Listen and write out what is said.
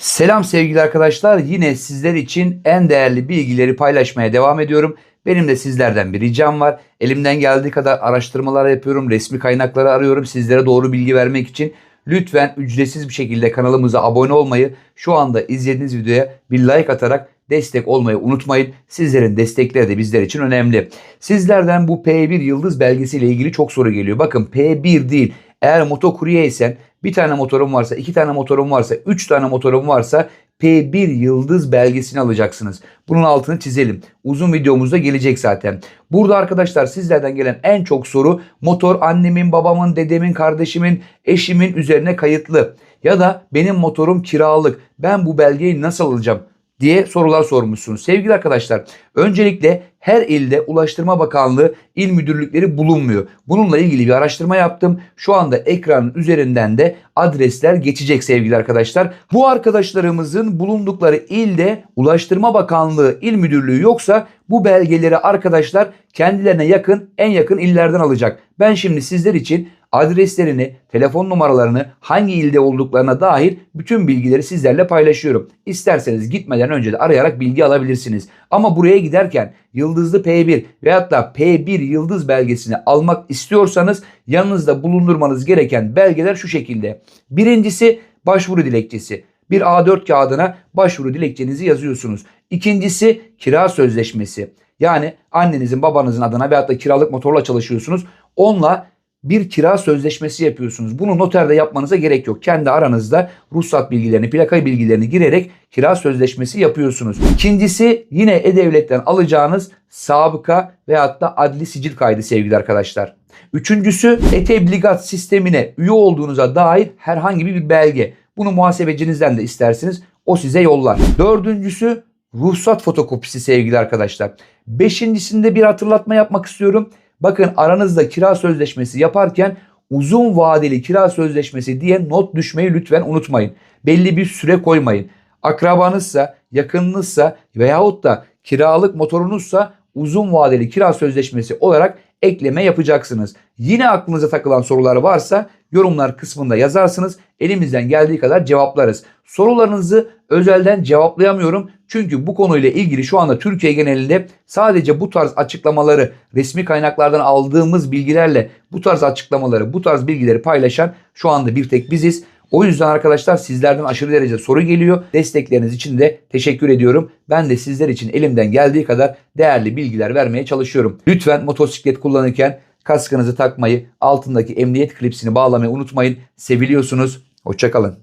Selam sevgili arkadaşlar. Yine sizler için en değerli bilgileri paylaşmaya devam ediyorum. Benim de sizlerden bir ricam var. Elimden geldiği kadar araştırmalar yapıyorum. Resmi kaynakları arıyorum. Sizlere doğru bilgi vermek için. Lütfen ücretsiz bir şekilde kanalımıza abone olmayı, şu anda izlediğiniz videoya bir like atarak destek olmayı unutmayın. Sizlerin destekleri de bizler için önemli. Sizlerden bu P1 yıldız belgesiyle ilgili çok soru geliyor. Bakın P1 değil. Eğer motokuryeysen bir tane motorum varsa, iki tane motorum varsa, üç tane motorum varsa P1 yıldız belgesini alacaksınız. Bunun altını çizelim. Uzun videomuzda gelecek zaten. Burada arkadaşlar sizlerden gelen en çok soru motor annemin, babamın, dedemin, kardeşimin, eşimin üzerine kayıtlı. Ya da benim motorum kiralık. Ben bu belgeyi nasıl alacağım? Diye sorular sormuşsunuz. Sevgili arkadaşlar, öncelikle her ilde Ulaştırma Bakanlığı il müdürlükleri bulunmuyor. Bununla ilgili bir araştırma yaptım. Şu anda ekranın üzerinden de adresler geçecek sevgili arkadaşlar. Bu arkadaşlarımızın bulundukları ilde Ulaştırma Bakanlığı il müdürlüğü yoksa bu belgeleri arkadaşlar kendilerine yakın en yakın illerden alacak. Ben şimdi sizler için adreslerini, telefon numaralarını, hangi ilde olduklarına dair bütün bilgileri sizlerle paylaşıyorum. İsterseniz gitmeden önce de arayarak bilgi alabilirsiniz. Ama buraya giderken yıldızlı P1 veyahut da P1 yıldız belgesini almak istiyorsanız yanınızda bulundurmanız gereken belgeler şu şekilde. Birincisi başvuru dilekçesi. Bir A4 kağıdına başvuru dilekçenizi yazıyorsunuz. İkincisi kira sözleşmesi. Yani annenizin babanızın adına veyahut da kiralık motorla çalışıyorsunuz. Onunla bir kira sözleşmesi yapıyorsunuz. Bunu noterde yapmanıza gerek yok. Kendi aranızda ruhsat bilgilerini, plaka bilgilerini girerek kira sözleşmesi yapıyorsunuz. İkincisi yine E-Devlet'ten alacağınız sabıka veyahut da adli sicil kaydı sevgili arkadaşlar. Üçüncüsü e-tebligat sistemine üye olduğunuza dair herhangi bir belge. Bunu muhasebecinizden de istersiniz. O size yollar. Dördüncüsü ruhsat fotokopisi sevgili arkadaşlar. Beşincisinde bir hatırlatma yapmak istiyorum. Bakın aranızda kira sözleşmesi yaparken uzun vadeli kira sözleşmesi diye not düşmeyi lütfen unutmayın. Belli bir süre koymayın. Akrabanızsa, yakınınızsa veyahut da kiralık motorunuzsa uzun vadeli kira sözleşmesi olarak ekleme yapacaksınız. Yine aklınıza takılan sorular varsa yorumlar kısmında yazarsınız. Elimizden geldiği kadar cevaplarız. Sorularınızı özelden cevaplayamıyorum. Çünkü bu konuyla ilgili şu anda Türkiye genelinde sadece bu tarz açıklamaları resmi kaynaklardan aldığımız bilgilerle bu tarz açıklamaları, bu tarz bilgileri paylaşan şu anda bir tek biziz. O yüzden arkadaşlar sizlerden aşırı derece soru geliyor. Destekleriniz için de teşekkür ediyorum. Ben de sizler için elimden geldiği kadar değerli bilgiler vermeye çalışıyorum. Lütfen motosiklet kullanırken kaskınızı takmayı, altındaki emniyet klipsini bağlamayı unutmayın. Seviliyorsunuz. Hoşçakalın.